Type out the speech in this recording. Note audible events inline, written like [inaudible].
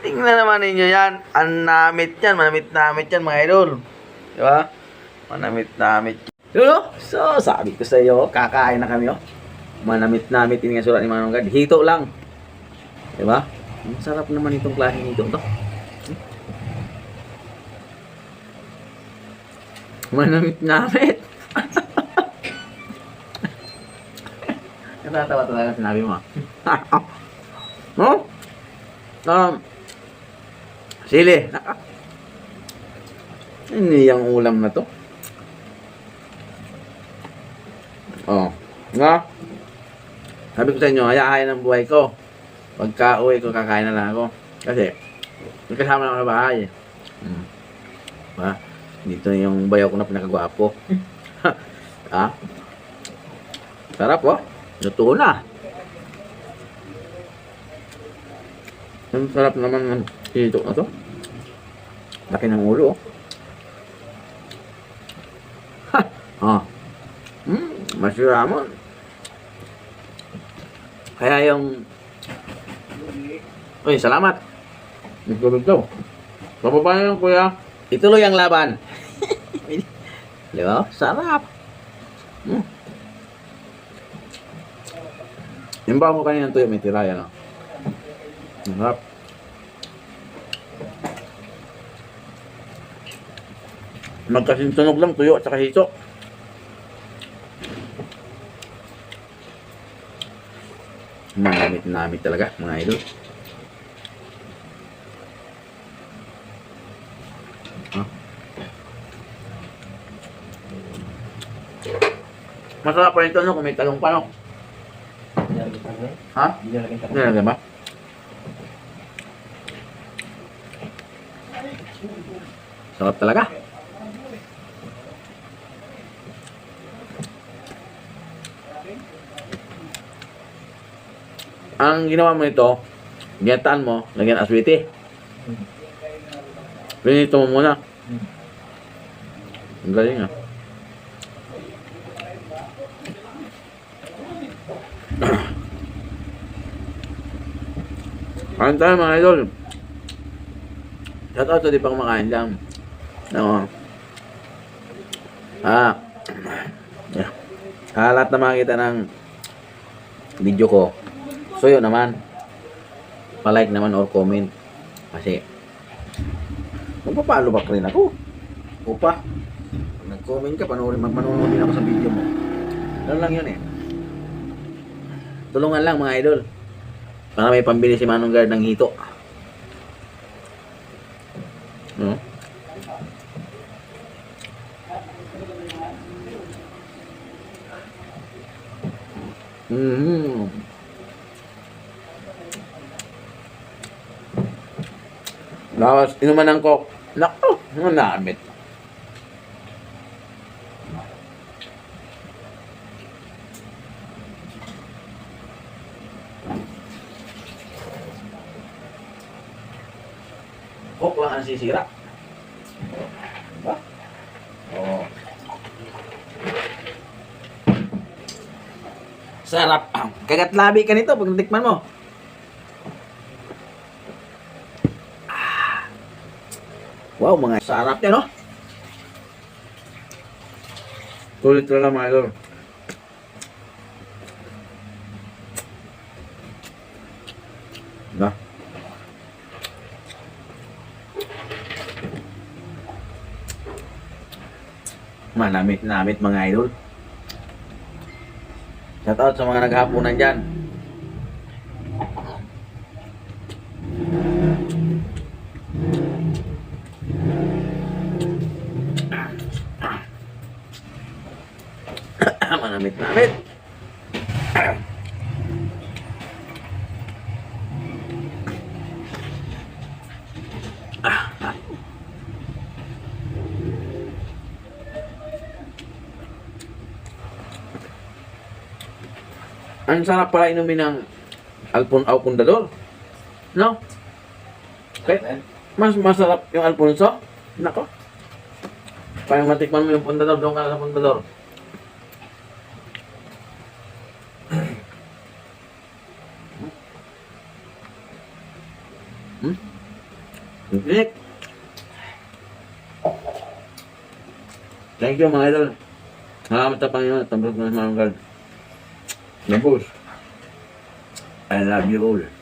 Tingnan naman ninyo yan. Ang namit yan. Manamit-namit yan mga idol. Di ba? Manamit-namit. Yun oh. So, sabi ko sa iyo, kakain na kami oh. Manamit-namit yung sulat ni Manong Gad. Hito lang. Di ba? Ang sarap naman itong klaseng hito to. Manamit-namit. [laughs] Natatawa talaga sinabi mo. ah. no? [laughs] Um, sili. Naka. Hindi yung ulam na to. Oh. Nga. Sabi ko sa inyo, hayahayan ang buhay ko. Pagka uwi ko, kakain na lang ako. Kasi, may kasama lang ako sa bahay. Hmm. Ha? Dito yung bayaw ko na pinakagwapo. [laughs] ha? Sarap oh. Luto na. Ang sarap naman ng hito na to. Laki ng ulo oh. Ha! Ah. Hmm, masiraman. Kaya yung... Uy, salamat. Nagtulog daw. Kapapayan yan, kuya. Ituloy ang laban. [laughs] Di ba? Sarap. Hmm. Yung ba mo kanina tuyo, may tira yan. Oh. Sarap. Magkasintunog lang tuyo at saka hito. Manamit-namit talaga, mga idol. Ah. Masarap pa rin ito no, kung may talong pa no. Ha? Nilagyan ba? Sarap talaga. Ang ginawa mo ito, ginataan mo, lagyan aswiti. Pinito mo muna. Ang galing ah. Kain tayo mga idol. Shout out sa di pang makain lang. No. Ah. Yeah. Ah, lahat na makikita ng video ko. So yun naman. Pa-like naman or comment. Kasi magpapalo back rin ako. Upa. Pag nag-comment ka, panoorin, magmanonood din ako sa video mo. Ganun lang yun eh. Tulungan lang mga idol. Para may pambili si Manong Guard ng hito. No? Mm-hmm. Tapos, inuman ng coke. Ang namit. Coke lang ang sisira. Diba? Oo. Sarap. [clears throat] Kagat labi ka nito pag natikman mo. Wow, mga sarap yan, no? Tulit talaga, mga idol. Na? Manamit-namit, mga idol. Shout out sa mga naghapunan dyan. [coughs] Manamit-namit. Ang sarap pala inumin ng alpon alpondador. No? Okay. Mas masarap yung alfonso. Nako. Parang matikman mo yung pundador, doon ka na sa pundador. Hmm? Nick! Thank you mga idol. Salamat sa Panginoon. Tambot ng mga não Boa. Era a minha olha.